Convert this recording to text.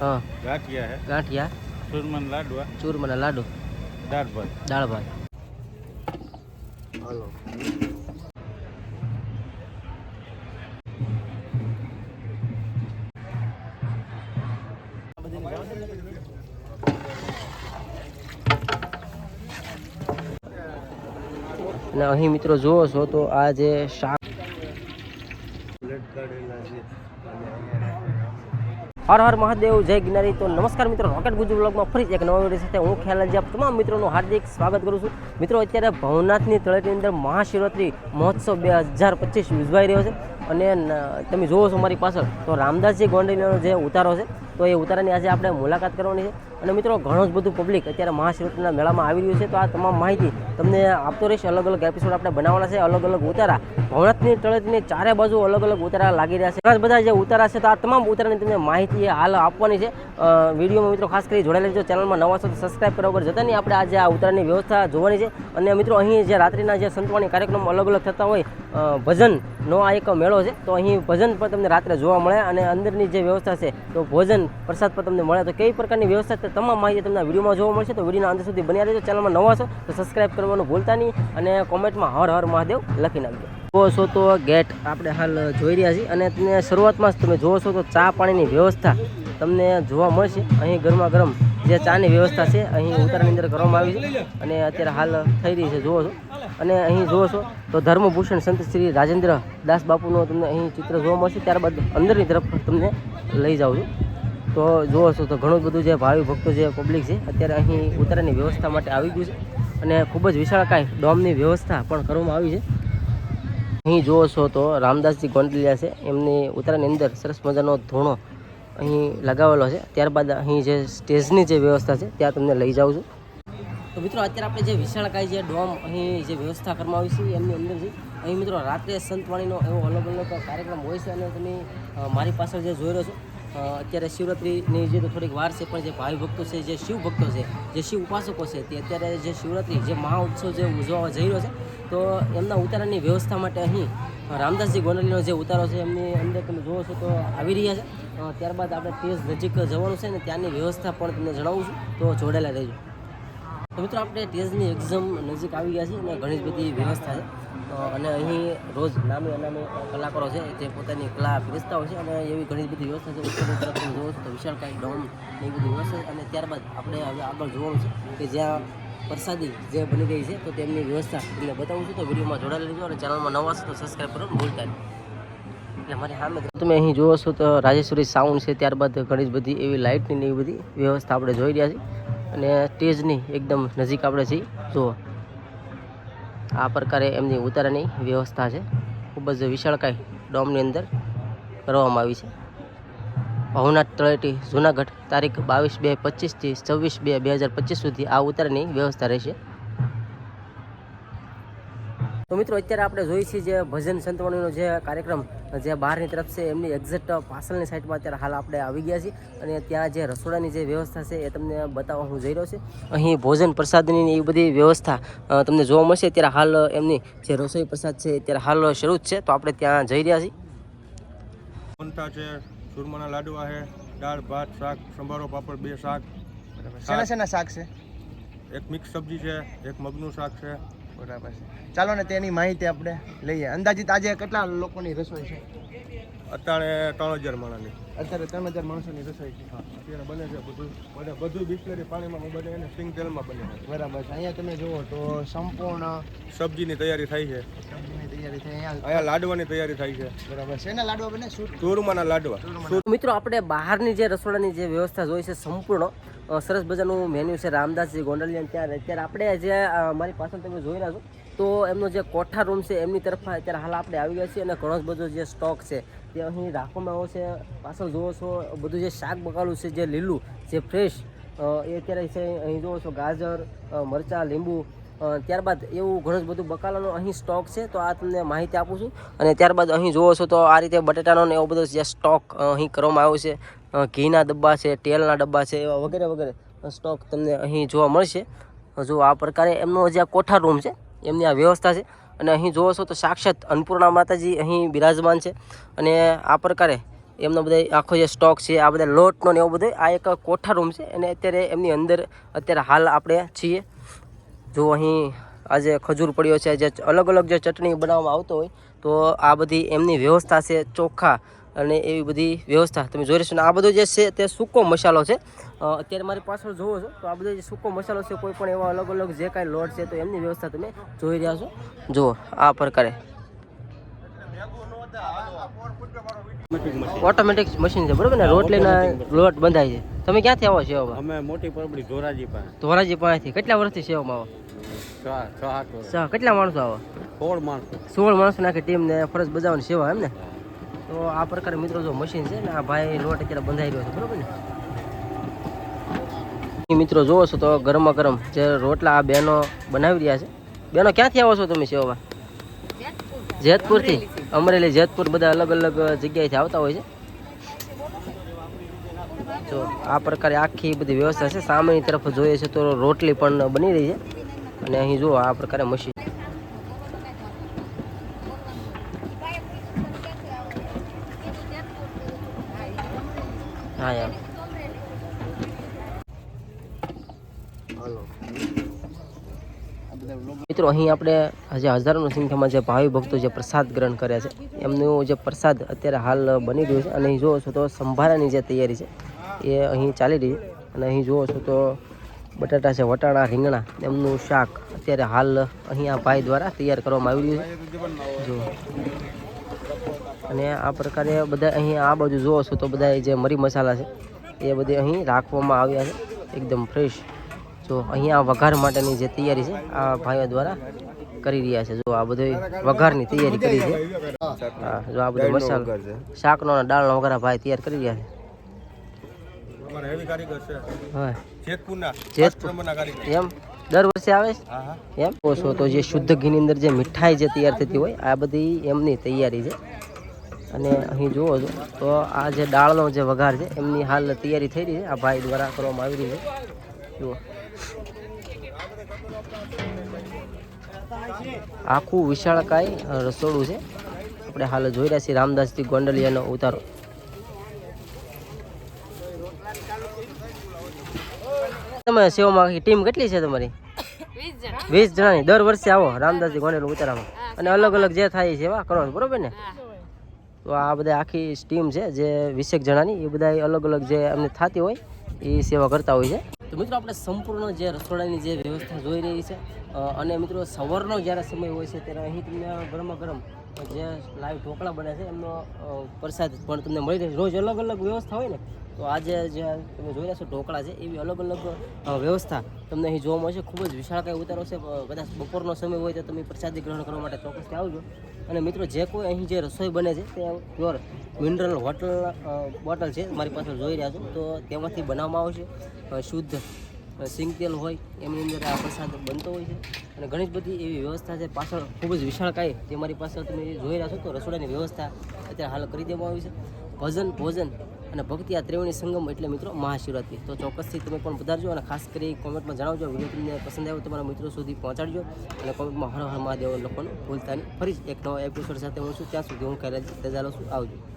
હા. ગાંઠિયા હે. ગાંઠિયા? સુરમન લાડવા. ચૂરમા અને લાડુ? દાળ ભાત. દાળ ભાત. અને અહીં મિત્રો જુઓ છો તો આ જે શાક હર હર મહાદેવ, જય ગિનારી. તો નમસ્કાર મિત્રો રોકેટ ગુજુ બ્લોગમાં ફરી એક નવા વીડિયો સાથે હું ખ્યાલ આપ તમામ મિત્રોનું હાર્દિક સ્વાગત કરું છું. મિત્રો, અત્યારે ભવનાથની તળેટીની અંદર મહાશિવરાત્રિ મહોત્સવ બે હજાર પચીસ ઉજવાઈ રહ્યો છે. અને તમે જુઓ છો મારી પાછળ તો રામદાસજી ગોંડલીનો જે ઉતારો છે તો એ ઉતારાની આજે આપણે મુલાકાત કરવાની છે. અને મિત્રો ઘણું જ બધું પબ્લિક અત્યારે મહાશિવરાત્રિના મેળામાં આવી રહ્યું છે તો આ તમામ માહિતી તમને આપતો રહીશ. અલગ અલગ એપિસોડ આપણે બનાવવાના છે અલગ અલગ ઉતારા. ભવનાથની તળેટીની ચારે બાજુ અલગ અલગ ઉતારા લાગી રહ્યા છે. ઘણા બધા જે ઉતારા છે તો આ તમામ ઉતારાની તમને માહિતી હાલ આપવાની છે. વિડીયોમાં મિત્રો ખાસ કરી જોડાયેલા જો ચેનલમાં નવા છો તો સબસ્ક્રાઇબ કરવા વગર જતા નહીં આપણે આજે આ ઉતારાની વ્યવસ્થા જોવાની છે. અને મિત્રો અહીં જે રાત્રિના જે સંતવાણી કાર્યક્રમ અલગ અલગ થતા હોય અ, ભજનનો આ એક મેળો છે, તો અહીં ભજન પણ તમને રાત્રે જોવા મળે અને અંદરની જે વ્યવસ્થા છે, તો ભોજન પ્રસાદ પણ તમને મળે. તો કઈ પ્રકારની વ્યવસ્થા છે તમામ માહિતી તમને વિડીયોમાં જોવા મળશે. તો વિડીયોના અંત સુધી બન્યા રહેજો. ચેનલમાં નવા છો, તો સબસ્ક્રાઇબ કરવાનું ભૂલતા નહીં અને કોમેન્ટમાં હર હર મહાદેવ લખી નાખજો. જુઓ છો તો ગેટ આપણે હાલ જોઈ રહ્યા છીએ અને તમને શરૂઆતમાં જ તમે જુઓ છો તો ચા પાણીની વ્યવસ્થા તમને જોવા મળશે. અહીં ગરમા ગરમ જે ચાની વ્યવસ્થા છે, અહીં ઉત્તરાયણની અંદર કરવામાં આવી છે અને અત્યારે હાલ થઈ રહી છે, જુઓ છો. અને અહીં જુઓ છો તો ધર્મભૂષણ સંત શ્રી રાજેન્દ્ર દાસ બાપુનું તમને અહીં ચિત્ર જોવા મળશે. ત્યારબાદ અંદરની તરફ તમને લઈ જાઉં છું. તો જુઓ છો તો ઘણું બધું જે ભાવિ ભક્તો જે પબ્લિક છે, અત્યારે અહીં ઉત્તરાયણની વ્યવસ્થા માટે આવી ગયું છે અને ખૂબ જ વિશાળકાય ડોમની વ્યવસ્થા પણ કરવામાં આવી છે. અહીં જુઓ છો તો રામદાસજી ગોંડલિયા છે. એમની ઉત્તરાયણની અંદર સરસ મજાનો ધોણો અહીં લગાવેલો છે. ત્યારબાદ અહીં જે સ્ટેજની જે વ્યવસ્થા છે, ત્યાં તમને લઈ જાઉં છું. તો મિત્રો, અત્યારે આપણે જે વિશાળકાય જે ડોમ અહીં જે વ્યવસ્થા કરવામાં આવી છે, એમની અંદર અહીં મિત્રો રાત્રે સંતવાણીનો એવો અલગ અલગ કાર્યક્રમ હોય છે અને તમે મારી પાછળ જે જોઈ રહ્યો છો અત્યારે શિવરાત્રિની જે થોડીક વાર છે, પણ જે ભાવિ ભક્તો છે, જે શિવ ભક્તો છે, જે શિવ ઉપાસકો છે, તે અત્યારે જે શિવરાત્રિ, જે મહા ઉત્સવ જે ઉજવવા જઈ રહ્યો છે, તો એમના ઉતારાની વ્યવસ્થા માટે અહીં રામદાસજી ગોંડલીનો જે ઉતારો છે, એમની અંદર તમે જુઓ છો તો આવી રહ્યા છે. ત્યારબાદ આપણે તેજ નજીક જવાનું છે ને ત્યાંની વ્યવસ્થા પણ તમને જણાવું છું. તો જોડાયેલા રહેજો. તો મિત્રો આપણે ટેઝની એક્ઝામ નજીક આવી ગયા છે અને ઘણી જ બધી વ્યવસ્થા છે. અને અહીં રોજ નામે અનામે કલાકારો છે જે પોતાની કલા પીરસતા હોય છે અને એવી ઘણી બધી વ્યવસ્થા છે. ઉપરની તરફ જોવો છો તો વિશાળકાય ડોમ એવી બધી વ્યવસ્થા છે. અને ત્યારબાદ આપણે હવે આગળ જોવાનું છે કે જ્યાં પ્રસાદી જે બની ગઈ છે તો તેમની વ્યવસ્થા તમને બતાવું છું. તો વિડીયોમાં જોડાયેલા લેજો અને ચેનલમાં નવા છો તો સબસ્ક્રાઈબ કરો ભૂલતા નહીં. એટલે મારી સામે તમે અહીં જુઓ છો તો રાજેશ્વરી સાઉન્ડ છે. ત્યારબાદ ઘણી જ બધી એવી લાઇટની એવી બધી વ્યવસ્થા આપણે જોઈ રહ્યા છીએ. અને સ્ટેજની એકદમ નજીક આપણે છીએ. જુઓ આ પ્રકારે એમની ઉતારાની વ્યવસ્થા છે. ખૂબ જ વિશાળકાય ડોમની અંદર કરવામાં આવી છે. ભવનાથ તળેટી, જુનાગઢ, તારીખ બાવીસ બે પચીસથી છવ્વીસ બે બે હજાર પચીસ સુધી આ ઉતારાની વ્યવસ્થા રહેશે. તો મિત્રો, અત્યારે આપણે જોઈએ છીએ જે ભજન સંતવાણીનો જે કાર્યક્રમ જે બહારની તરફ છે એમની એક્ઝેક્ટ પાછળની સાઈડમાં અત્યારે હાલ આપણે આવી ગયા છીએ. અને ત્યાં જે રસોડાની જે વ્યવસ્થા છે એ તમને બતાવવા હું જઈ રહ્યો છું. અહીં ભોજન પ્રસાદની એવી એ બધી વ્યવસ્થા તમને જોવા મળશે. અત્યારે હાલ એમની જે રસોઈ પ્રસાદ છે અત્યારે હાલ શરૂ જ છે. તો આપણે ત્યાં જઈ રહ્યા છીએ. છે સુરમાના લાડવા છે દાળ ભાત શાક સંભારો પાપડ બે શાક. શેના શેના શાક છે? એક મિક્સ સબ્જી છે એક મગનું શાક છે. બરાબર છે ચાલો ને તેની માહિતી આપણે લઈએ. અંદાજિત આજે કેટલા લોકોની રસોઈ છે? અત્યારે ત્રણ હજાર માણસની. અત્યારે ત્રણ હજાર માણસોની રસોઈ છે. અત્યારે બને છે બધું. બને બધું બિસ્લેરી પાણીમાં બને અને સિંગ તેલમાં બને છે. બરાબર છે. અહીંયા તમે જુઓ તો સંપૂર્ણ સબ્જીની તૈયારી થાય છે. સબ્જીની તૈયારી થઈ અહીંયા અહીંયા લાડવાની તૈયારી થાય છે. બરાબર છે. એના લાડવા બને? ચૂરમાના લાડવા. મિત્રો આપણે બહારની જે રસોડાની જે વ્યવસ્થા જોઈ છે સંપૂર્ણ સરસ મજાનું મેન્યુ છે રામદાસજી ગોંડલિયન ત્યાં અત્યારે આપણે જે મારી પાછળ તમે જોઈ રહ્યા છો, તો એમનો જે કોઠા રૂમ છે, એમની તરફ અત્યારે હાલ આપણે આવી ગયા છીએ અને ઘણો જ બધો જે સ્ટોક છે, તે અહીં રાખવામાં આવ્યો છે. પાછળ જુઓ છો, બધું જે શાક બગાડું છે, જે લીલું, જે ફ્રેશ એ અત્યારે છે, અહીં જુઓ છો ગાજર મરચાં, લીંબુ ત્યારબાદ એવું ઘણું જ બધું બકાલાનો અહીં સ્ટોક છે, તો આ તમને માહિતી આપું છું. અને ત્યારબાદ અહીં જુઓ છો તો આ રીતે બટેટાનો ને એવો બધો જે સ્ટોક અહીં કરવામાં આવ્યો છે ઘીના ડબ્બા છે, તેલના ડબ્બા છે, એવા વગેરે વગેરે સ્ટોક તમને અહીં જોવા મળશે. જો આ પ્રકારે એમનો જે આ કોઠાર રૂમ છે, એમની આ વ્યવસ્થા છે. અને અહીં જોવો છો તો સાક્ષાત અન્નપૂર્ણા માતાજી અહીં બિરાજમાન છે. અને આ પ્રકારે એમનો બધા આખો જે સ્ટોક છે, આ બધા લોટનો ને એવો બધો આ એક કોઠા રૂમ છે. અને અત્યારે એમની અંદર અત્યારે હાલ આપણે છીએ. જો અહીં આજે ખજૂર પડ્યો છે, જે અલગ અલગ જે ચટણી બનાવવામાં આવતો હોય, તો આ બધી એમની વ્યવસ્થા છે ચોખા અને એવી બધી વ્યવસ્થા. તમે જોઈ રહેશો આ બધો જે છે તે સૂકો મસાલો છે. અત્યારે મારી પાછળ જોવો છો, તો આ બધો જે સૂકો મસાલો છે, કોઈ પણ એવા અલગ અલગ જે કાંઈ લોટ છે, તો એમની વ્યવસ્થા તમે જોઈ રહ્યા છો. જુઓ, આ પ્રકારે. ઓટોમેટિક મશીન છે બરોબર ને? રોટલીના લોટ બંધાય છે. તમે ક્યાંથી આવો સેવામાં? અમે મોટી પરબડી ધોરાજી પાસે. ધોરાજી પાસેથી. કેટલા વર્ષથી સેવામાં આવો? કેટલા માણસો આવો? સોળ માણસો. સોળ માણસો નાખી ટીમને ફરજ બજાવવાની સેવા એમ ને? તો આ પ્રકારે મિત્રો જો મશીન છે ને આ ભાઈ લોટ અત્યારે બંધાઈ રહ્યો છે બરોબર ને? મિત્રો જોવો છો તો ગરમા ગરમ જે રોટલા આ બહેનો બનાવી રહ્યા છે. બહેનો ક્યાંથી આવો છો તમે સેવા જેતપુરથી? અમરેલી, જેતપુર બધા અલગ અલગ જગ્યાએથી આવતા હોય છે? જો, આ પ્રકારે આખી બધી વ્યવસ્થા છે. સામેની તરફ જોઈએ છે તો રોટલી પણ બની રહી છે. અને અહીં જુઓ, આ પ્રકારે મશીન. હા, યાર. મિત્રો, અહીં આપણે જે હજારોની સંખ્યામાં જે ભાવિ ભક્તો જે પ્રસાદ ગ્રહણ કરે છે, એમનું જે પ્રસાદ અત્યારે હાલ બની રહ્યું છે. અને અહીં જુઓ છો તો સંભારાની જે તૈયારી છે, એ અહીં ચાલી રહી છે. અને અહીં જુઓ છો તો બટાટા છે, વટાણા, રીંગણા, એમનું શાક અત્યારે હાલ અહીં આ ભાઈ દ્વારા તૈયાર કરવામાં આવી રહ્યું છે. જુઓ. અને આ પ્રકારે બધા અહીં આ બાજુ જુઓ છો તો બધા જે મરી મસાલા છે, એ બધે અહીં રાખવામાં આવ્યા છે. એકદમ ફ્રેશ. જો અહીંયા વઘાર માટેની જે તૈયારી છે આ ભાઈઓ દ્વારા કરી રહ્યા છે. જો આ બધું વઘારની તૈયારી કરી છે. હા જો આ બધો મસાલો શાકનો અને દાળનો વઘાર ભાઈ તૈયાર કરી રહ્યા છે. એમ? દર વર્ષે આવે છે? એમ? ઓછો તો જે શુદ્ધ ઘીની અંદર જે મીઠાઈ જે તૈયાર થતી હોય આ બધી એમની તૈયારી છે. અને અહીં જુઓ છો તો આ જે દાળનો જે વઘાર છે એમની હાલ તૈયારી થઈ રહી છે. આ ભાઈ દ્વારા કરવામાં આવી રહી છે. જુઓ. આખું વિશાળકાય રસોડું છે. આપણે હાલ જોઈ રહ્યા છીએ રામદાસજી ગોંડલિયાનો ઉતારો. તમે સેવામાં આખી ટીમ કેટલી છે તમારી? વીસ જણાની. દર વર્ષે આવો રામદાસજી ગોંડલ ઉતારામાં. અને અલગ અલગ જે થાય છે એવા કરો બરોબર ને? તો આ બધા આખી ટીમ છે જે વીસેક જણાની એ બધા અલગ અલગ જે એમને થતી હોય એ સેવા કરતા હોય છે. તો મિત્રો આપણે સંપૂર્ણ જે રસોડાની જે વ્યવસ્થા જોઈ રહી છે અને મિત્રો સવારનો જ્યારે સમય હોય છે ત્યારે અહીં તમને ગરમા ગરમ જે લાઈવ ઢોકળા બને છે, એમનો પ્રસાદ પણ તમને મળી રહે. રોજ અલગ અલગ વ્યવસ્થા હોય ને તો આજે જે તમે જોઈ રહ્યા છો ઢોકળા છે, એવી અલગ અલગ વ્યવસ્થા તમને અહીં જોવા મળશે. ખૂબ જ વિશાળકાય ઉતારો છે કદાચ બપોરનો સમય હોય તો તમે પ્રસાદી ગ્રહણ કરવા માટે ચોક્કસથી આવજો. અને મિત્રો, જે કોઈ અહીં જે રસોઈ બને છે, તે પ્યોર મિનરલ હોટલ બોટલ છે, મારી પાસે જોઈ રહ્યા છો. તો તેમાંથી બનાવવામાં આવશે શુદ્ધ સિંગ તેલ હોય એમની અંદર આ પ્રસાદ બનતો હોય છે. અને ઘણી જ બધી એવી વ્યવસ્થા છે, પાછળ ખૂબ જ વિશાળકાય જે મારી પાસે તમે જોઈ રહ્યા છો, તો રસોડાની વ્યવસ્થા અત્યારે હાલ કરી દેવામાં આવી છે. ભજન ભોજન અને ભક્તિ આ ત્રિવેણી સંગમ એટલે મિત્રો મહાશિવરાત્રિ. તો ચોક્કસથી તમે પણ પધારજો અને ખાસ કરી કોમેન્ટમાં જણાવજો. વીડિયો તમને પસંદ આવ્યો તમારા મિત્રો સુધી પહોંચાડજો અને કોમેન્ટમાં હર હર મહાદેવ લખવાનું ભૂલતા નહીં. ફરી એક નવા એપિસોડ સાથે હું છું ત્યાં સુધી હું કહેલા રજા લઉં છું. આવજો.